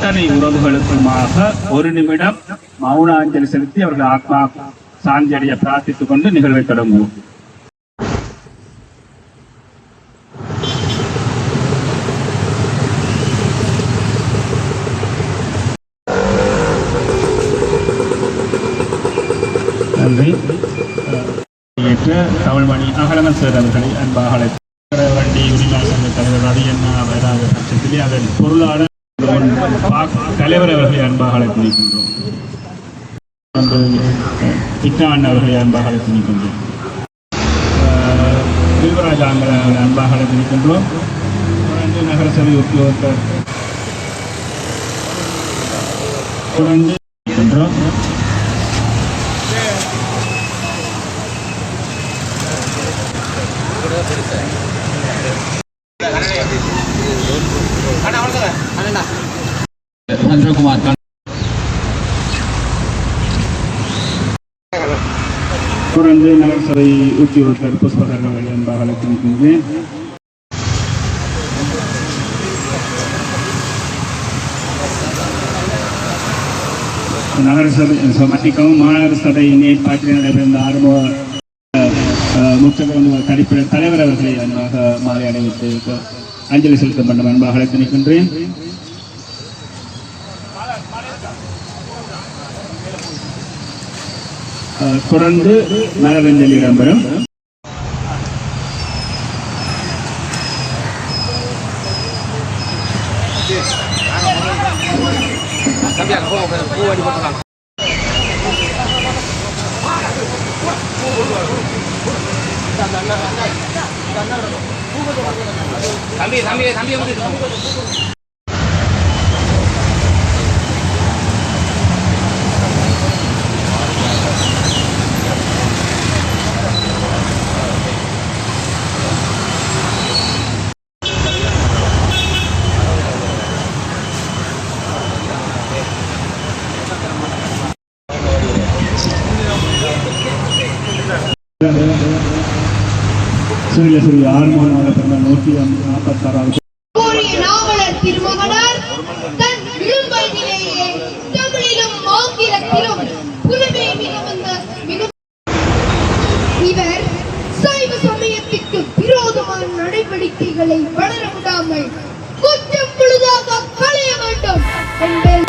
அத்தனை உறவுகளுக்குமாக ஒரு நிமிடம் மௌன அஞ்சலி செலுத்தி அவர்கள் ஆத்மா சாந்தியடைய பிரார்த்தித்துக் கொண்டு நிகழ்வை தொடங்குவோம். நன்றி. தமிழ்மணி அகலமன் சார் அவர்களை அன்பாக அழைத்து வண்டி உரிமை சங்க தலைவர் ரவி அண்ணா வைராக பட்சத்திலே அதன் பொருளாளர் பா- தலைவர் அவர்களை அன்பாக அழைத்து நிற்கின்றோம் அவர்களை அன்பாக அழைத்து நிற்கின்றோம் செல்வராஜ் ஆங்கில அவர்களை அன்பாக அழைத்து தொடர்ந்து நகரசபை உத்தியோகத்தர் தொடர்ந்து சந்திரகுமார் தொடர்ந்து நகரசபை உத்தியோகத்தர் புஷ்பகர் அவர்களை அன்பாக அழைத்து நகரசபை மன்னிக்கவும் மாநகர சபை ஏற்பாட்டில் நடைபெறுந்த ஆரம்ப முக்கிய தனிப்பிட தலைவர் அவர்களை அன்பாக மாலை அணிவித்து அஞ்சலி செலுத்த வேண்டும் அன்பாக அழைத்து நிற்கின்றேன் தொடர்ந்து மலரஞ்சலி இடம்பெறும். தம்பி தம்பி தம்பி புவனேஸ்வரி ஆறுமானாக பிறந்த நூற்றி நாற்பத்தாறாவது திருமகனார் இவர் சைவ சமயத்திற்கு விரோதமான நடவடிக்கைகளை வளர விடாமல் கொஞ்சம் பொழுதாக களைய வேண்டும் என்பது